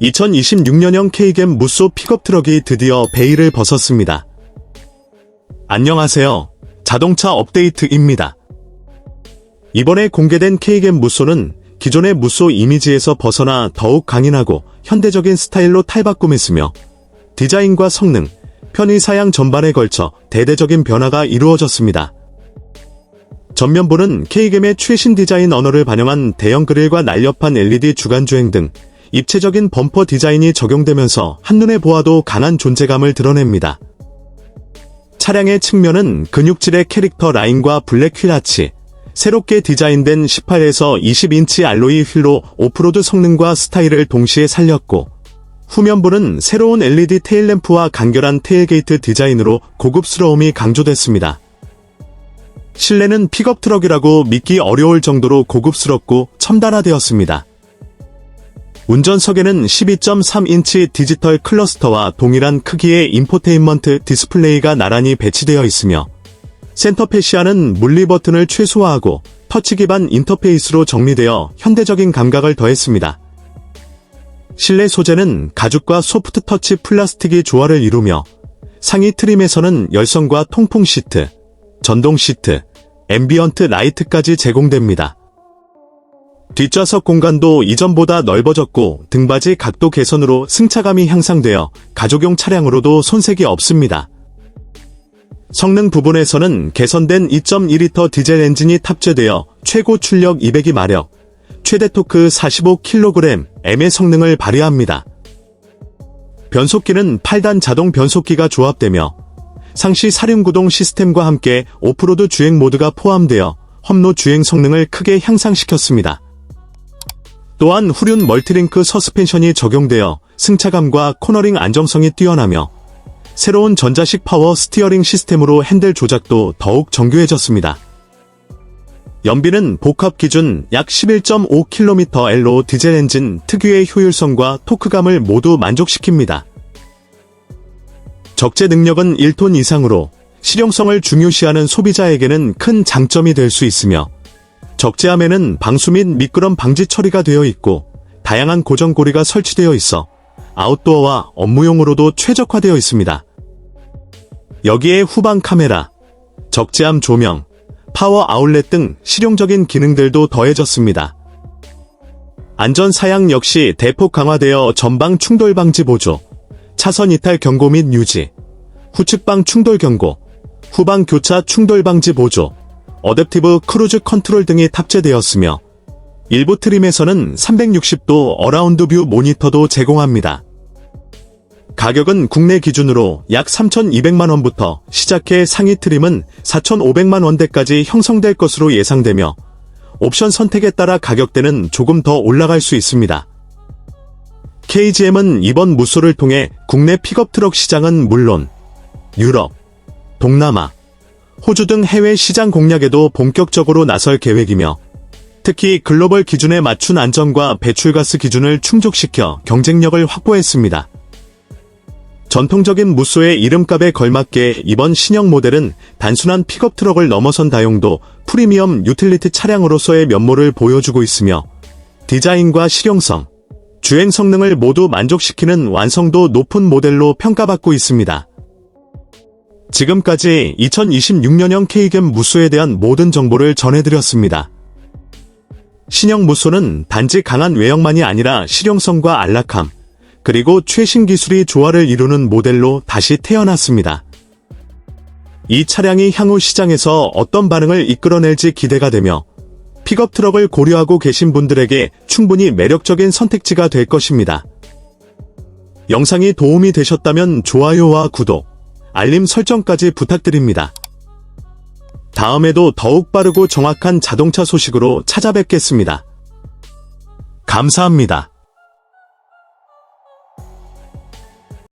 (2026년형) K겜 무쏘 픽업 트럭이 드디어 베일을 벗었습니다. 안녕하세요. 자동차 업데이트입니다. 이번에 공개된 K겜 무쏘는 기존의 무쏘 이미지에서 벗어나 더욱 강인하고 현대적인 스타일로 탈바꿈했으며 디자인과 성능, 편의 사양 전반에 걸쳐 대대적인 변화가 이루어졌습니다. 전면부는 K겜의 최신 디자인 언어를 반영한 대형 그릴과 날렵한 LED 주간주행 등 입체적인 범퍼 디자인이 적용되면서 한눈에 보아도 강한 존재감을 드러냅니다. 차량의 측면은 근육질의 캐릭터 라인과 블랙 휠아치, 새롭게 디자인된 18에서 20인치 알로이 휠로 오프로드 성능과 스타일을 동시에 살렸고, 후면부는 새로운 LED 테일램프와 간결한 테일게이트 디자인으로 고급스러움이 강조됐습니다. 실내는 픽업 트럭이라고 믿기 어려울 정도로 고급스럽고 첨단화되었습니다. 운전석에는 12.3인치 디지털 클러스터와 동일한 크기의 인포테인먼트 디스플레이가 나란히 배치되어 있으며 센터 패시아는 물리 버튼을 최소화하고 터치 기반 인터페이스로 정리되어 현대적인 감각을 더했습니다. 실내 소재는 가죽과 소프트 터치 플라스틱이 조화를 이루며 상위 트림에서는 열선과 통풍 시트, 전동 시트, 앰비언트 라이트까지 제공됩니다. 뒷좌석 공간도 이전보다 넓어졌고 등받이 각도 개선으로 승차감이 향상되어 가족용 차량으로도 손색이 없습니다. 성능 부분에서는 개선된 2.2리터 디젤 엔진이 탑재되어 최고 출력 202마력, 최대 토크 45kg의 성능을 발휘합니다. 변속기는 8단 자동 변속기가 조합되며 상시 사륜구동 시스템과 함께 오프로드 주행 모드가 포함되어 험로 주행 성능을 크게 향상시켰습니다. 또한 후륜 멀티링크 서스펜션이 적용되어 승차감과 코너링 안정성이 뛰어나며 새로운 전자식 파워 스티어링 시스템으로 핸들 조작도 더욱 정교해졌습니다. 연비는 복합 기준 약 11.5km로 디젤 엔진 특유의 효율성과 토크감을 모두 만족시킵니다. 적재 능력은 1톤 이상으로 실용성을 중요시하는 소비자에게는 큰 장점이 될 수 있으며 적재함에는 방수 및 미끄럼 방지 처리가 되어 있고 다양한 고정 고리가 설치되어 있어 아웃도어와 업무용으로도 최적화되어 있습니다. 여기에 후방 카메라, 적재함 조명, 파워 아울렛 등 실용적인 기능들도 더해졌습니다. 안전 사양 역시 대폭 강화되어 전방 충돌 방지 보조, 차선 이탈 경고 및 유지, 후측방 충돌 경고, 후방 교차 충돌 방지 보조, 어댑티브 크루즈 컨트롤 등이 탑재되었으며 일부 트림에서는 360도 어라운드 뷰 모니터도 제공합니다. 가격은 국내 기준으로 약 3,200만원부터 시작해 상위 트림은 4,500만원대까지 형성될 것으로 예상되며 옵션 선택에 따라 가격대는 조금 더 올라갈 수 있습니다. KGM은 이번 무쏘를 통해 국내 픽업 트럭 시장은 물론 유럽, 동남아, 호주 등 해외 시장 공략에도 본격적으로 나설 계획이며 특히 글로벌 기준에 맞춘 안전과 배출가스 기준을 충족시켜 경쟁력을 확보했습니다. 전통적인 무쏘의 이름값에 걸맞게 이번 신형 모델은 단순한 픽업 트럭을 넘어선 다용도 프리미엄 유틸리티 차량으로서의 면모를 보여주고 있으며 디자인과 실용성, 주행 성능을 모두 만족시키는 완성도 높은 모델로 평가받고 있습니다. 지금까지 2026년형 K겜 무쏘에 대한 모든 정보를 전해드렸습니다. 신형 무쏘는 단지 강한 외형만이 아니라 실용성과 안락함, 그리고 최신 기술이 조화를 이루는 모델로 다시 태어났습니다. 이 차량이 향후 시장에서 어떤 반응을 이끌어낼지 기대가 되며 픽업 트럭을 고려하고 계신 분들에게 충분히 매력적인 선택지가 될 것입니다. 영상이 도움이 되셨다면 좋아요와 구독, 알림 설정까지 부탁드립니다. 다음에도 더욱 빠르고 정확한 자동차 소식으로 찾아뵙겠습니다. 감사합니다.